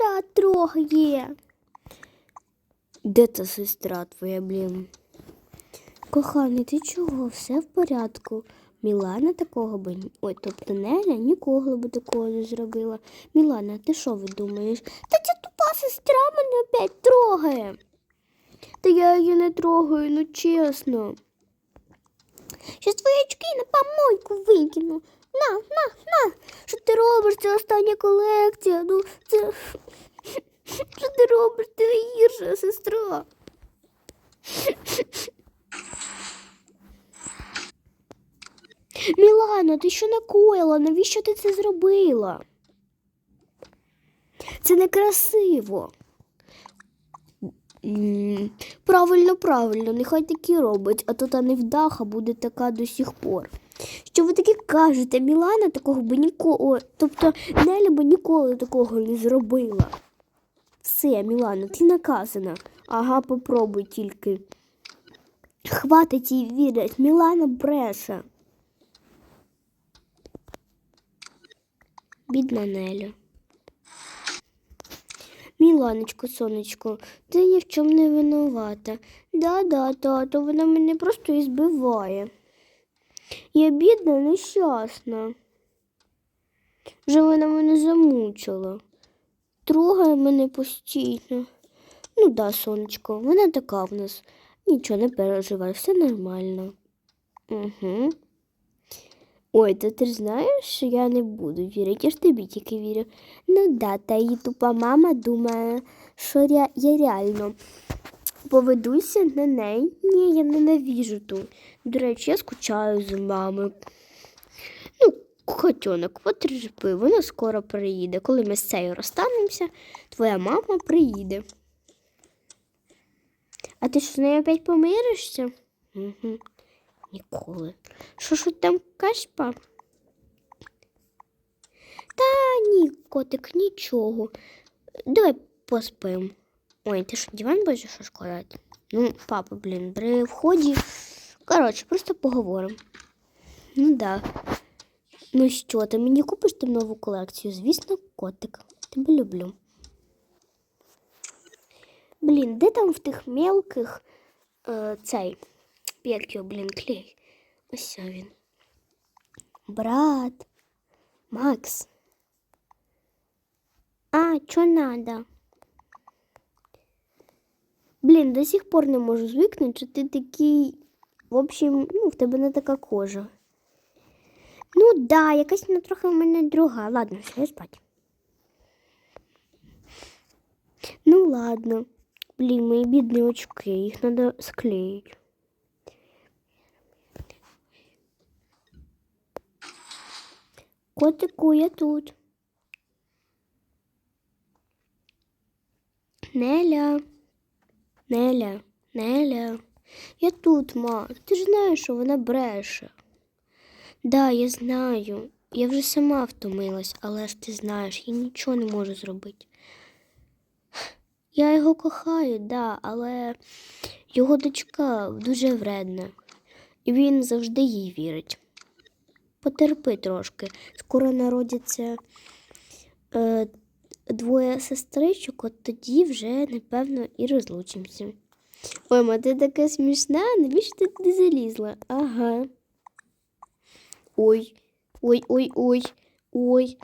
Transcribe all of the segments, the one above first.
сестра трогає. Де та сестра твоя, блін? Коханий, ти чого? Все в порядку. Мілана такого би ой, тобто Неля ніколи би такого не зробила. Мілана, ти що ви думаєш? Та ця тупа сестра мене опять трогає. Та я її не трогаю, ну чесно. Щас твої очки на помойку викину. На, на, на. Що ти робиш? Це остання колекція. Ну, це. Що ти робиш? Ти гірша сестра. Мілана, ти що накоїла? Навіщо ти це зробила? Це некрасиво. Правильно, правильно, нехай такі робить, а то та невдаха буде така до сих пор. Що ви таке кажете? Мілана такого би ніколи, тобто Неля би ніколи такого не зробила. Все, Мілана, ти наказана. Ага, попробуй тільки. Хватить їй вірить, Мілана бреше. Бідна Неля. Міланочко, сонечко, ти ні в чому не винувата. Да-да, тато, вона мене просто і збиває. Я бідна, нещасна. Вже вона мене замучила. Трогає мене постійно. Ну да, сонечко, вона така в нас. Нічого не переживай, все нормально. Угу. Ой, то ти знаєш, що я не буду вірити, я ж тобі тільки вірю. Ну да, та її тупа мама думає, що я реально поведуся на неї. Ні, я ненавижу ту. До речі, я скучаю за мамою. Ну, котенок, потерпи, вона скоро приїде. Коли ми з цею розстанемося, твоя мама приїде. А ти що з нею опять помиришся? Угу. Ніколи. Що ж там кашпа? Та ні, котик, нічого. Давай поспим. Ой, ти що, диван будеш що? Ну, папа, блін, при вході. Коротше, просто поговоримо. Ну да. Ну що, ти мені купиш там нову колекцію? Звісно, котик. Тебе люблю. Блін, де там в тих мелких е, цей як його, блін, клей? Ось він. Брат. Макс. А, що надо? Блін, до сих пор не можу звикнути, що ти такий. В общем, ну, в тебе не така кожа. Ну да, якась вона трохи в мене друга. Ладно, все, я спать. Ну ладно. Блін, мої бідні очки, їх треба склеїти. Котику, я тут. Неля. Неля, Неля. Я тут, ма. Ти ж знаєш, що вона бреше. Да, я знаю. Я вже сама втомилась, але ж ти знаєш, я нічого не можу зробити. Я його кохаю, да, але його дочка дуже вредна, і він завжди їй вірить. Потерпи трошки. Скоро народяться е, двоє сестричок, от тоді вже, напевно, і розлучимося. Ой, ма, ти така смішна, навіщо ти туди залізла? Ага. Ой, ой, ой, ой, ой.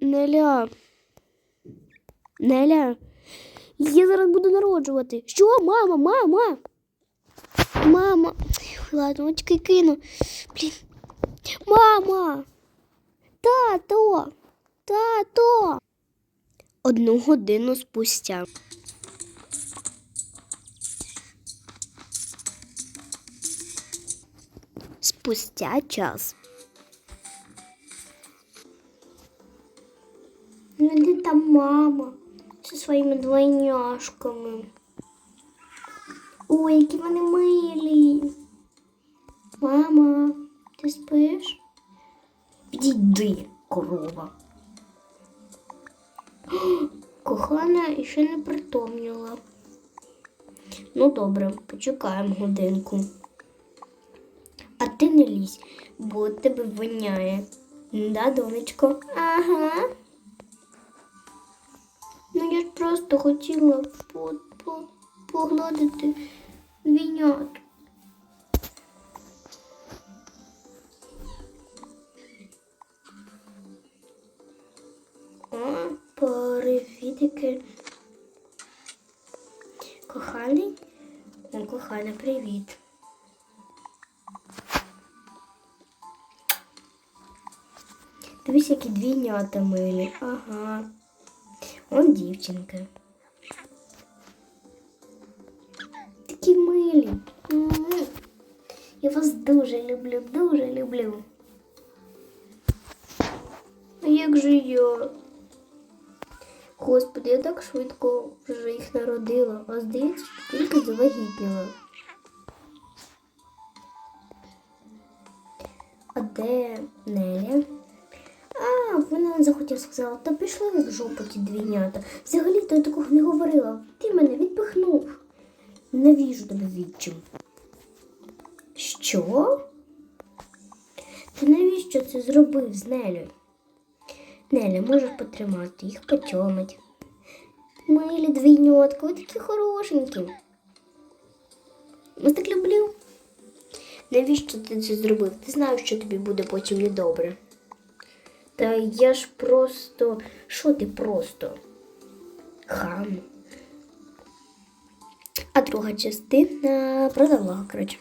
Неля. Неля. Я зараз буду народжувати. Що, мама, мама? Мама. Ладно, очки кину. Блін. Мама. Тато. Тато. Одну годину спустя. Спустя час. Ну, де там мама зі своїми двойняшками? Ой, які вони милі. Мама, ти спиш? Підійди, корова. Кохана ще не притомніла. Ну, добре, почекаємо годинку. А ти не лізь, бо тебе воняє. Да, донечко? Ага. Ну, я ж просто хотіла по, по, погладити двійнят. Привітики. Коханий? О, кохана, привіт. Дивись, які двійнята милі. Ага. Он дівчинка. Такі милі. Я вас дуже люблю, дуже люблю. А як же я? Господи, я так швидко вже їх народила, а здається, тільки завагітніла. А де Неля? А, вона захотіла сказала, та пішли в жопу ті двійнята. Взагалі то я такого не говорила. Ти мене відпихнув. Навіжу тебе відчим. Що? Ти навіщо це зробив з Нелею? Неля, можеш потримати, їх потьомить. Милі двійнятка, ви такі хорошенькі. Я так люблю. Навіщо ти це зробив? Ти знаєш, що тобі буде потім недобре. Та я ж просто. Що ти просто? Хам. А друга частина продовжила, коротше.